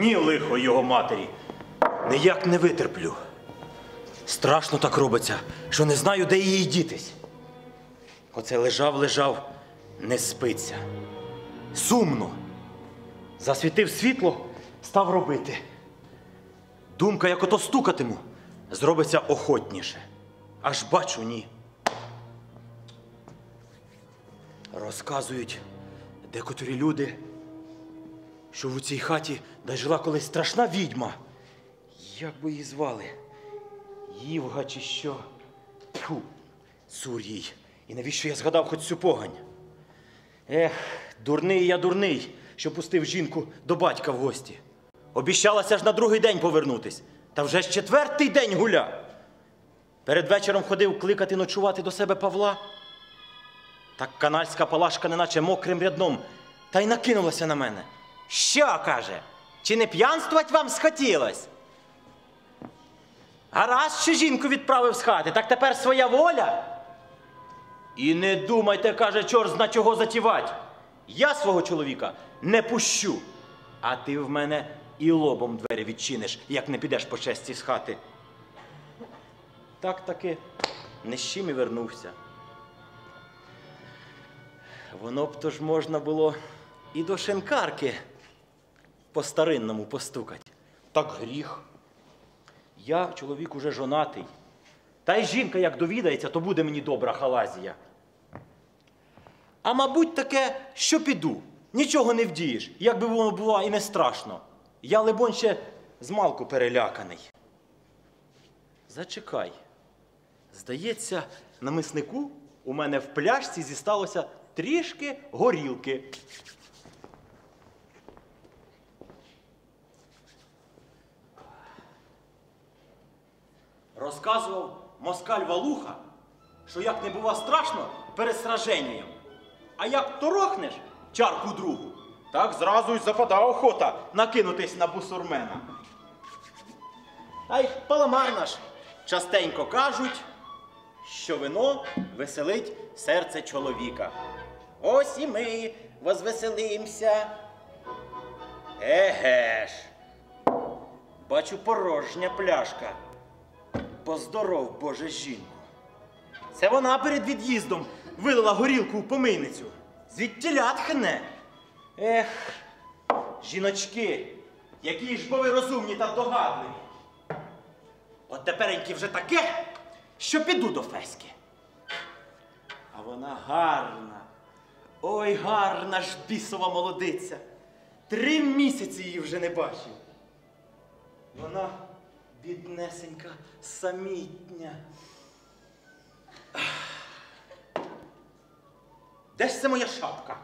ні лихо його матері. Ніяк не витерплю. Страшно так робиться, що не знаю, де її дітись. Оце лежав, лежав, не спиться. Сумно. Засвітив світло, став робити. Думка, як ото стукатиму, зробиться охотніше. Аж бачу, ні. Розказують декоторі люди, що в цій хаті де жила колись страшна відьма. Як би її звали? Ївга чи що? Тьфу, цур їй. І навіщо я згадав хоч цю погань? Ех, дурний я дурний, що пустив жінку до батька в гості. Обіщалася ж на другий день повернутись, та вже ж четвертий день гуля. Перед вечором ходив кликати ночувати до себе Павла. Так канальська палашка, неначе мокрим рядном, та й накинулася на мене. Що каже? Чи не п'янствувать вам схотілось? Гаразд, що жінку відправив з хати, так тепер своя воля. І не думайте, каже, чорт зна чого затівать. Я свого чоловіка не пущу. А ти в мене і лобом двері відчиниш, як не підеш по честі з хати. Так таки не з чим і вернувся. Воно б то ж можна було і до шинкарки по старинному постукать. Так гріх. Я чоловік уже жонатий. Та й жінка, як довідається, то буде мені добра халазія. А мабуть, таке, що піду. Нічого не вдієш, як би воно було і не страшно. Я, либонь, ще змалку переляканий. Зачекай. Здається, на миснику у мене в пляшці зісталося трішки горілки. Розказував москаль Валуха, що як не бува страшно перед сраженням, а як торохнеш чарку другу, так зразу й запада охота накинутись на бусурмена. Та й паламар наш частенько кажуть, що вино веселить серце чоловіка. Ось і ми возвеселимся. Еге ж. Бачу порожня пляшка. Поздоров, Боже, жінку. Це вона перед від'їздом вилила горілку в помийницю. Звідтіля тхне. Ех, жіночки, які ж бо ви розумні та догадливі. От тепереньки вже таке, що піду до Феськи. А вона гарна. Ой, гарна ж бісова молодиця. Три місяці її вже не бачив. Біднесенька, самітня. Де ж це моя шапка?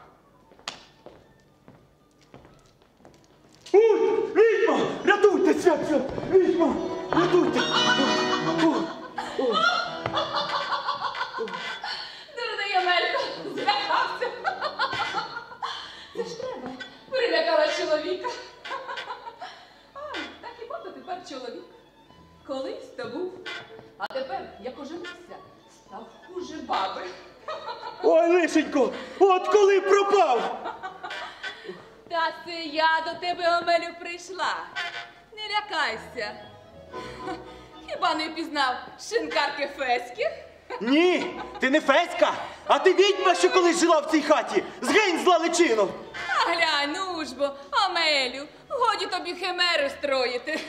Ой, відьма! Рятуйте, свят, свят! Відьма! Рятуйте! Ой, ой. Дурний Колись то був, а тепер, як оженився, став хуже баби. Ой, лишенько, от коли пропав! Та це я до тебе, Омелю, прийшла. Не лякайся. Хіба не впізнав шинкарки Феськи? Ні, ти не Феська, а ти відьма, що колись жила в цій хаті. Згинь зла личино. А глянь, ну ж бо, Омелю, годі тобі химери строїти.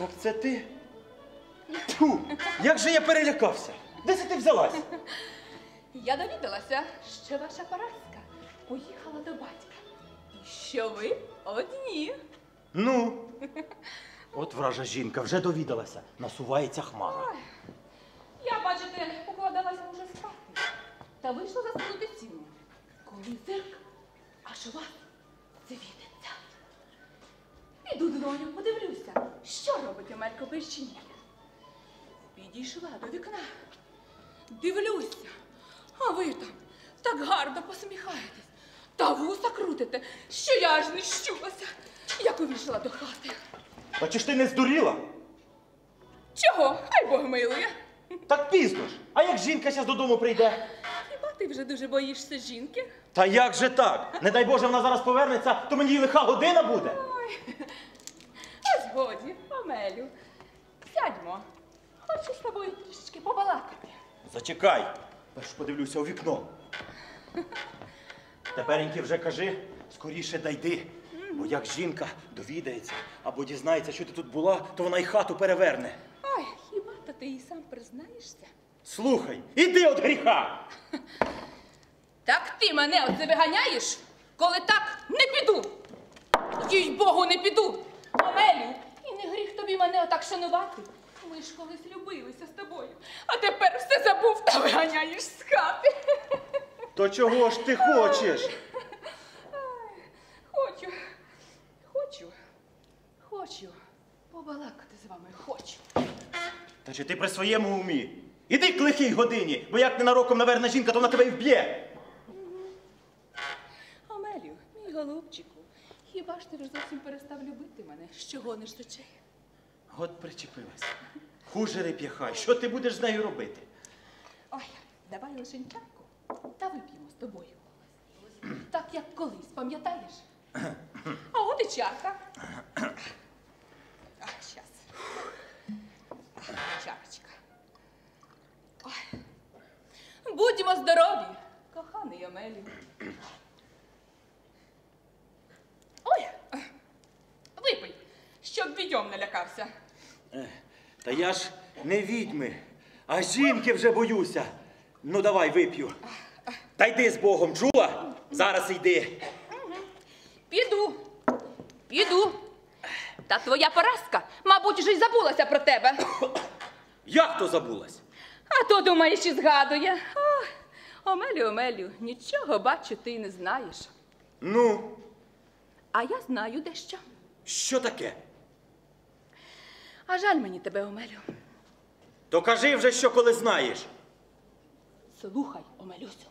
Так це ти? Тьфу, як же я перелякався. Де це ти взялась? Я довідалася, що ваша Параська поїхала до батька. І що ви одні. Ну. От вража жінка вже довідалася. Насувається хмара. Я, бачите, покладалася уже спати. Та вийшла заснути сім'я. Коли зирк, аж вас Омелько Підійшла до вікна. Дивлюся, а ви там так гарно посміхаєтесь. Та вуса крутите, що я аж не щулася, як увійшла до хати. Та чи ж ти не здуріла? Чого? Хай Бог милує. Так пізно ж. А як жінка зараз додому прийде? Хіба ти вже дуже боїшся жінки? Та як же так? Не дай Боже, вона зараз повернеться, то мені лиха година буде. Ой. Ось годі, Омелю. Сядьмо. Хочу з тобою трішечки побалакати. Зачекай, перш подивлюся у вікно. Тепереньки вже кажи, скоріше дайди. Бо як жінка довідається або дізнається, що ти тут була, то вона й хату переверне. Ой, хіба то ти і сам признаєшся? Слухай, іди від гріха! Так ти мене оце виганяєш? Коли так, не піду. Їй Богу, не піду. Омелю, тобі мене отак шанувати. Ми ж колись любилися з тобою, а тепер все забув та виганяєш з хати. То чого ж ти хочеш? Хочу, хочу, хочу побалакати з вами, хочу. Та чи ти при своєму умі? Іди к лихій годині, бо як ненароком наверне жінка, то вона тебе й вб'є. Омелю, мій голубчику, хіба ж ти вже зовсім перестав любити мене, що гониш очей? От причепилася. Хуже реп'яхай, що ти будеш з нею робити? Ой, давай лишень чарку та вип'ємо з тобою. Так як колись, пам'ятаєш? А от і чарка. А, щас. Чарочка. Ой. Будьмо здорові, коханий Омелі. Ой, випий, щоб відьом не лякався. Та я ж не відьми, а жінки вже боюся. Ну давай вип'ю. Та йди з Богом, чула? Зараз йди. Піду, піду. Та твоя поразка, мабуть, вже й забулася про тебе. Як то забулась? А то думаєш і згадує. Ох, Омелю, Омелю, нічого бачу, ти не знаєш. Ну, А я знаю дещо. що таке? А жаль мені тебе, Омелю. То кажи вже, що коли знаєш. Слухай, Омелюсю.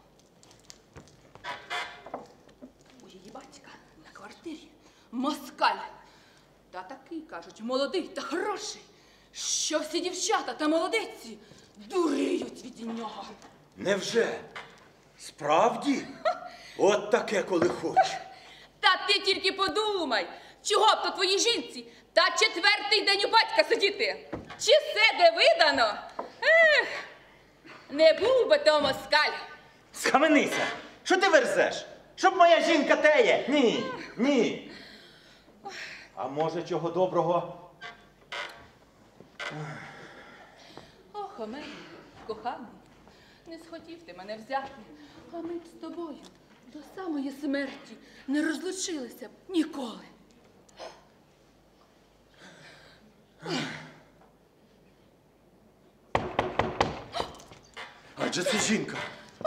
У її батька на квартирі москаль. Та такий, кажуть, молодий та хороший, що всі дівчата та молодиці дуріють від нього. Невже? Справді? От таке, коли хочеш. Та ти тільки подумай, чого б то твоїй жінці та четвертий день у батька сидіти? Чи все де видано? Ех, не був би то москаль. Схаменися! Що ти верзеш? Щоб моя жінка теє? Ні, ні. А може, чого доброго? Ох, Омелі, коханий, не схотів ти мене взяти, а ми б з тобою до самої смерті не розлучилися б ніколи. Адже це жінка.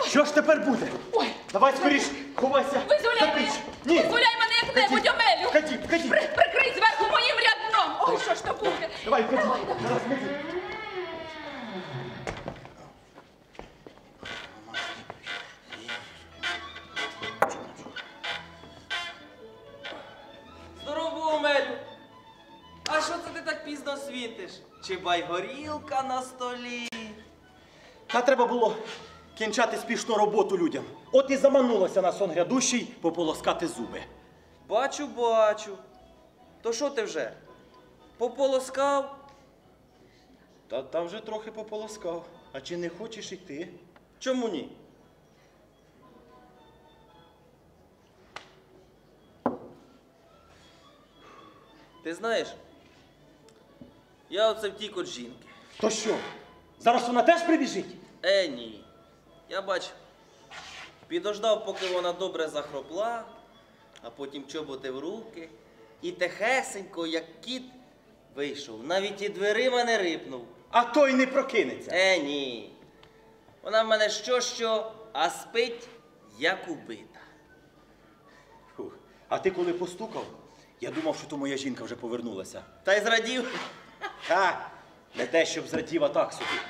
Що ж тепер буде? Ой, Давай скоріш, ховайся. визволяй мене! Ні. Визволяй мене як-небудь, Омелю! Ходіть. При- Прикрий зверху моїм рядном! Ой, що ж то буде? Давай, ходіть. Давай, давай. Світиш? Чи байгорілка на столі? Та треба було кінчати спішну роботу людям. От і заманулася на сон грядущий пополоскати зуби. Бачу, бачу. То що ти вже? Пополоскав? Та та вже трохи пополоскав. А чи не хочеш іти? Чому ні? Ти знаєш, я оце втік від жінки. То що? Зараз вона теж прибіжить? Е, ні. Я бач, підождав, поки вона добре захропла, а потім чоботи в руки. І тихесенько, як кіт, вийшов. Навіть і дверима не рипнув. А той не прокинеться. Е, ні. Вона в мене що що, а спить, як убита. Фух. А ти коли постукав, я думав, що то моя жінка вже повернулася. Та й зрадів. Ха! Не те, щоб зрадів, а так собі.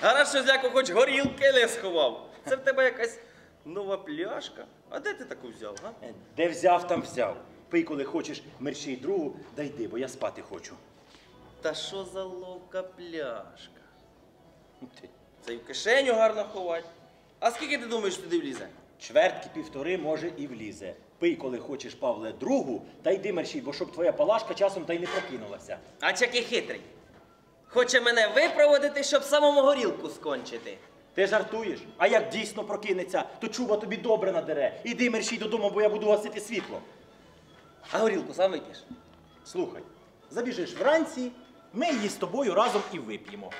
Гараж що зяко хоч горілки не сховав. Це в тебе якась нова пляшка. А де ти таку взяв, га? Е, Де взяв, там взяв. Пий, коли хочеш, мерщій другу, да йди, бо я спати хочу. Та що за ловка пляшка? Ти. Це й в кишеню гарно ховать. А скільки ти думаєш туди влізе? Чвертки півтори, може, і влізе. Пий, коли хочеш, Павле, другу, та йди мерщій, бо щоб твоя палашка часом та й не прокинулася. А чаки хитрий. Хоче мене випроводити, щоб самому горілку скончити. Ти жартуєш? А як дійсно прокинеться, то чуба тобі добре надере. Іди мерщій додому, бо я буду гасити світло. А горілку сам вип'єш? Слухай, забіжиш вранці, ми її з тобою разом і вип'ємо.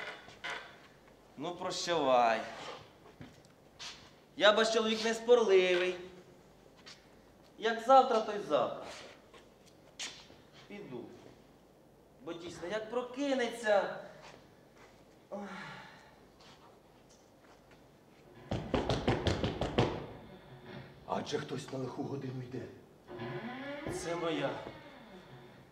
Ну, прощавай. Я бач чоловік не спорливий. Як завтра, то й завтра. Піду. Бо дійсно, як прокинеться. Адже хтось на лиху годину йде. Це моя.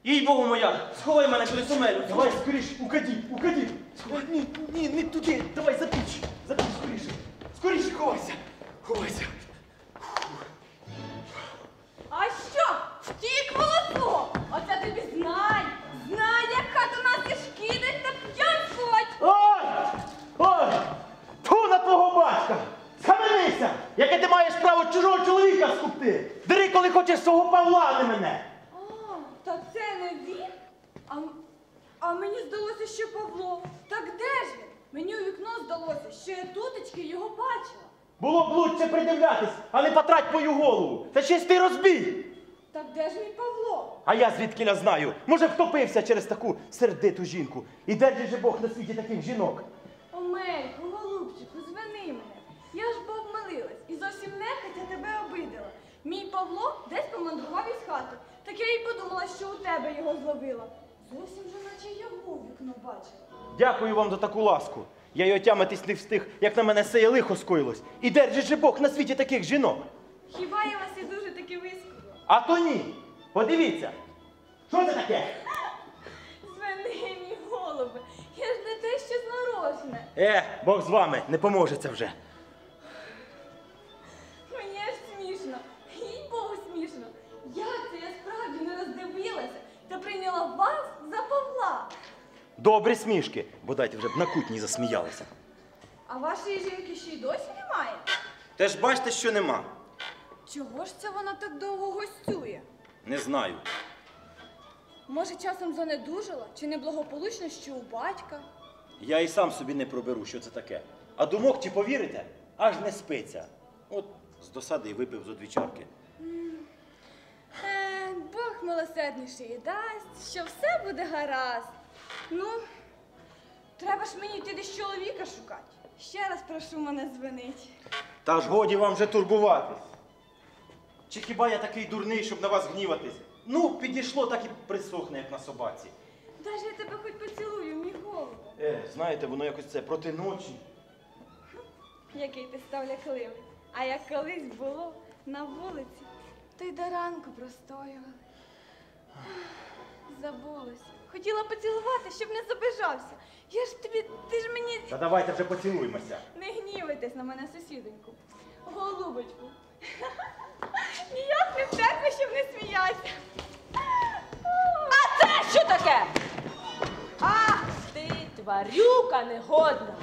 Їй Богу моя! Сховай мене кудись у мелю. Давай скоріш, укаді, укаді. Сховай, ні, ні, не туди. Давай за піч. За піч скоріше. Скоріше ховайся. Ховайся. А що? Втік волосок! Оце тобі знай! Знай, як хату нас і шкідить та п'янствувать! Ой! Ой! Фу на твого батька! Схаменися! Яке ти маєш право чужого чоловіка скупти? Бери, коли хочеш свого Павла, а не мене! А, та це не він? А, а мені здалося, що Павло. Так де ж він? Мені у вікно здалося, що я тутечки його бачила. Було б лучше придивлятись, а не потрать мою голову. Це чистий розбій. Так де ж мій Павло? А я звідки не знаю? Може, втопився через таку сердиту жінку. І де же Бог на світі таких жінок? Омельку, голубчику, звини мене. Я ж бо обмилилась і зовсім нехотя тебе обидила. Мій Павло десь помандрував із хати. Так я й подумала, що у тебе його зловила. Зовсім же наче його у вікно бачила. Дякую вам за таку ласку. Я й отямитись не встиг, як на мене сеє лихо скоїлось. І де же Бог на світі таких жінок? Хіба я вас і дуже таки вискувала? А то ні. Подивіться. Що це таке? Звини мій голубе, я ж не те, що знарожне. Е, Бог з вами, не поможе це вже. Мені аж смішно, їй Богу смішно. Як це я справді не роздивилася та прийняла вас за Павла? Добрі смішки, бо дайте вже б на кутні засміялися. А вашої жінки ще й досі немає? Теж бачите, що нема. Чого ж це вона так довго гостює? Не знаю. Може, часом занедужала чи неблагополучно, що у батька? Я і сам собі не проберу, що це таке. А думок, чи повірите, аж не спиться. От з досади й випив зо дві чарки. Е, Бог милосердніший дасть, що все буде гаразд. Ну, треба ж мені йти десь чоловіка шукати. Ще раз прошу мене звинить. Та ж годі вам вже турбуватись. Чи хіба я такий дурний, щоб на вас гніватись? Ну, підійшло, так і присохне, як на собаці. Дай же я тебе хоч поцілую, мій голубе. Е, знаєте, воно якось це проти ночі. Який ти ставлякливий. А як колись було на вулиці, то й до ранку простоювали. Забулась. Хотіла поцілувати, щоб не забижався. Я ж тобі, ти ж мені Та давайте вже поцілуємося. не гнівайтесь на мене, сусідоньку. Голубочку. Ніяк не втерпи, щоб не сміятися. А це що таке? Ах ти, тварюка негодна.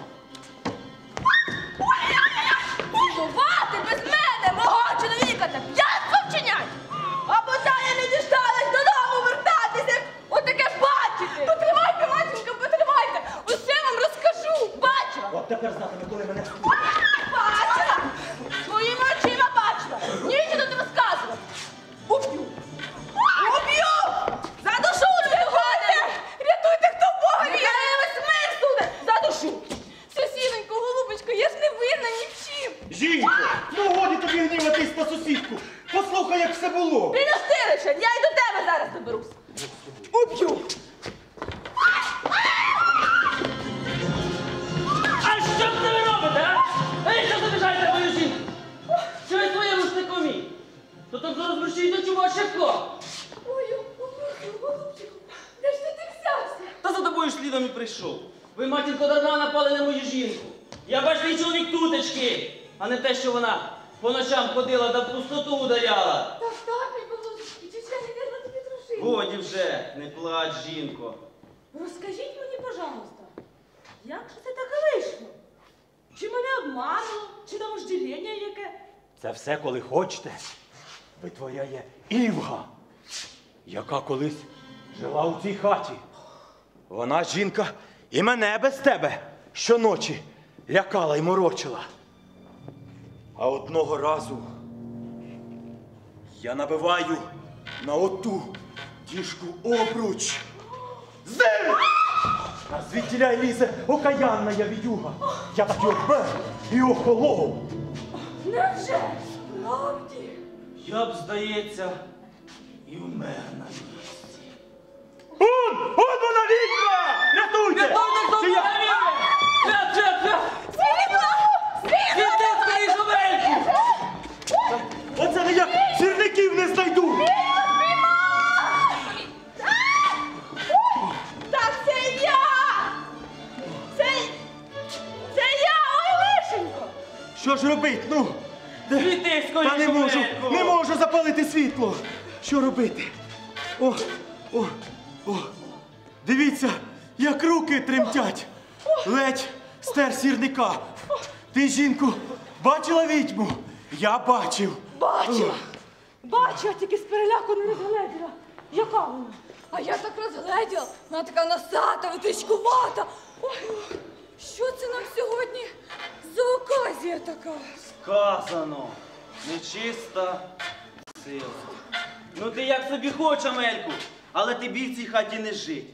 Ходила та пустоту ударяла. Так, так, мій чи я не вірна тобі дружина? Годі вже, не плач, жінко. Розкажіть мені, пожалуйста, як же це так вийшло? Чи мене обмануло, чи на вожділення яке? Це все, коли хочете. витворяє Івга, яка колись жила у цій хаті. Вона жінка і мене без тебе щоночі лякала і морочила. А одного разу я набиваю на оту діжку обруч. Зим! А звідтіля лізе окаянна я відюга. Я так і обмер і охолов. Невже? Справді? Я б, здається, і вмер на місці. Он! Он вона відьма! Рятуйте! Чи я- Свят, свят, свят! Світи Що робити? О, о, о. Дивіться, як руки тремтять. Ледь стер сірника. Ти, жінку, бачила відьму? Я бачив. Бачила! Бачила, тільки з переляку не розгледіла. Яка вона? А я так розгледіла. Вона така носата, витичкувата. Ой, що це нам сьогодні за оказія така? Сказано, нечиста сила. Ну ти як собі хоч, Амельку, але тобі в цій хаті не жить.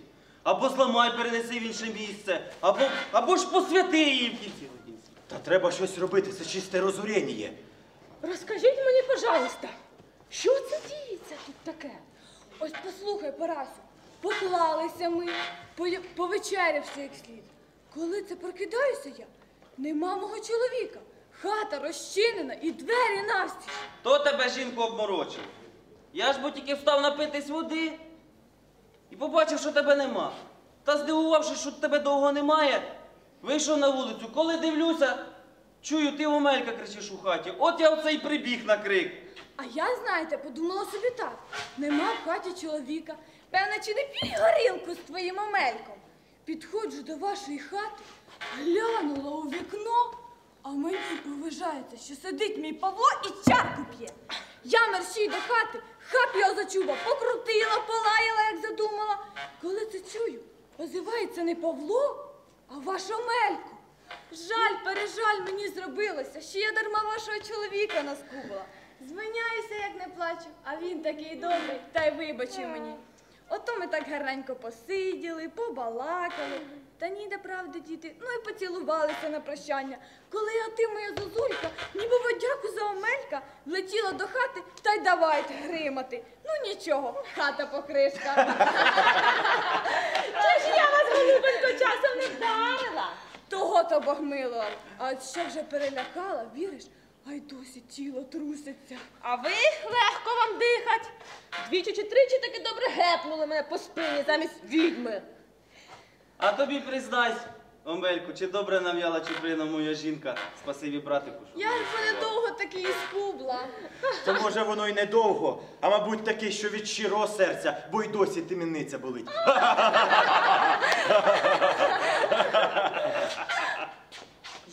Або зламай, перенеси в інше місце, або, або ж посвяти її в кінці. Та треба щось робити, це чисте розорєння. Розкажіть мені, пожалуйста, що це діється тут таке? Ось послухай, Парасю, поклалися ми, по- повечерявши як слід. Коли це прокидаюся я, нема мого чоловіка. Хата розчинена і двері навстіж. Хто тебе, жінку, обморочив? Я ж бо тільки встав напитись води і побачив, що тебе нема. Та здивувавшись, що тебе довго немає, вийшов на вулицю. Коли дивлюся, чую, ти Омелька кричиш у хаті. От я оцей прибіг на крик. А я, знаєте, подумала собі так: нема в хаті чоловіка. Певно, чи не п'ють горілку з твоїм омельком. Підходжу до вашої хати, глянула у вікно, а мені поважається, що сидить мій Павло і чарку п'є. Я мерщій до хати, хап його за чуба, покрутила, полаяла, як задумала. Коли це чую, озивається не Павло, а ваш омелько. Жаль, пережаль мені зробилося, що я дарма вашого чоловіка наскубила. Звиняюся, як не плачу, а він такий добрий, та й вибачив мені. Ото ми так гарненько посиділи, побалакали. Та ніде правди діти, ну і поцілувалися на прощання. Коли я ти, моя зозулька, ніби водяку за омелька, влетіла до хати та й давайте гримати. Ну нічого, хата покришка. Чи ж я вас, голубенько, часом не вдарила? Того то Бог. А що вже перелякала, віриш? А й досі тіло труситься. А ви легко вам дихать. Двічі чи тричі таки добре гепнули мене по спині замість відьми. А тобі признайся, Омельку, чи добре нав'яла чуприна моя жінка? Спасибі, братику. що Я ж мене довго таки і скубла. То може воно й недовго, а мабуть таки, що від щирого серця, бо й досі тимінниця болить.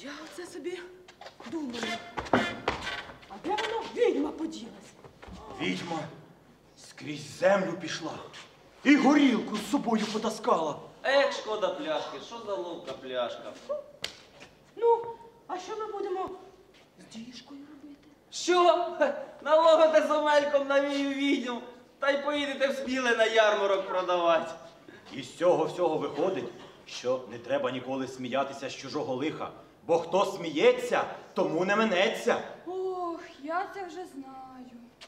Я оце собі думаю. А де воно відьма поділась? Відьма скрізь землю пішла і горілку з собою потаскала. Ех, шкода пляшки, що за ловка пляшка? Ну, а що ми будемо з діжкою робити? Що? Хе, Наловите з Омельком на вію відьм, та й поїдете в сміле на ярмарок продавати. І з цього всього виходить, що не треба ніколи сміятися з чужого лиха, бо хто сміється, тому не минеться. Ох, я це вже знаю.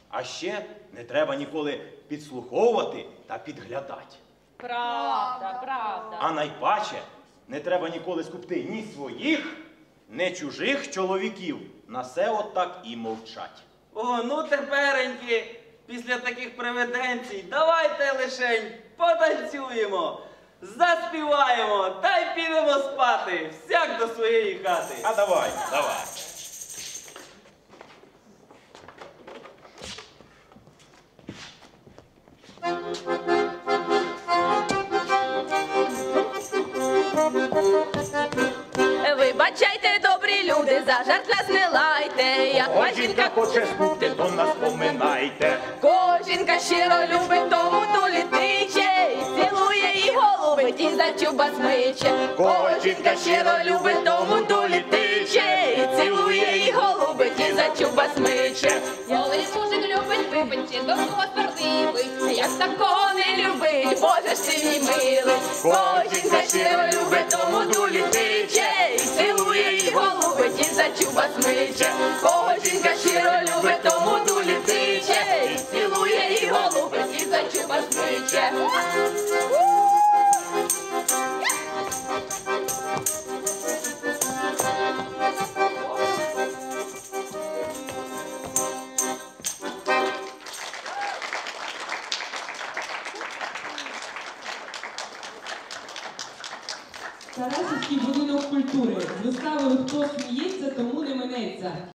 А ще не треба ніколи підслуховувати та підглядати. Правда, правда. А найпаче не треба ніколи скупти ні своїх, ні чужих чоловіків. На все отак і мовчать. О, ну тепереньки, після таких привиденцій, давайте лишень потанцюємо, заспіваємо та й підемо спати, всяк до своєї хати. А давай, давай. Thank you. Вибачайте, добрі люди, за жарт нас не лайте, як Ой, жінка хоче спути, то нас поминайте. Кожінка щиро любить, тому тулі тиче, і цілує і голубить, і за чуба смиче. Кожінка щиро любить, тому тулі тиче, і цілує і голубить, і за чуба смиче. Коли мужик любить випить, до того як такого не любить, Боже ж ти мій милий. Кожінка щиро любить, тому тулі тиче, голубить, і за чуба смиче. Кожінка щиро любить, тому тулі тиче, і цілує і голубить, і за чуба смиче. Тарасівський будинок культури з виставою Хто сміється, тому не минеться.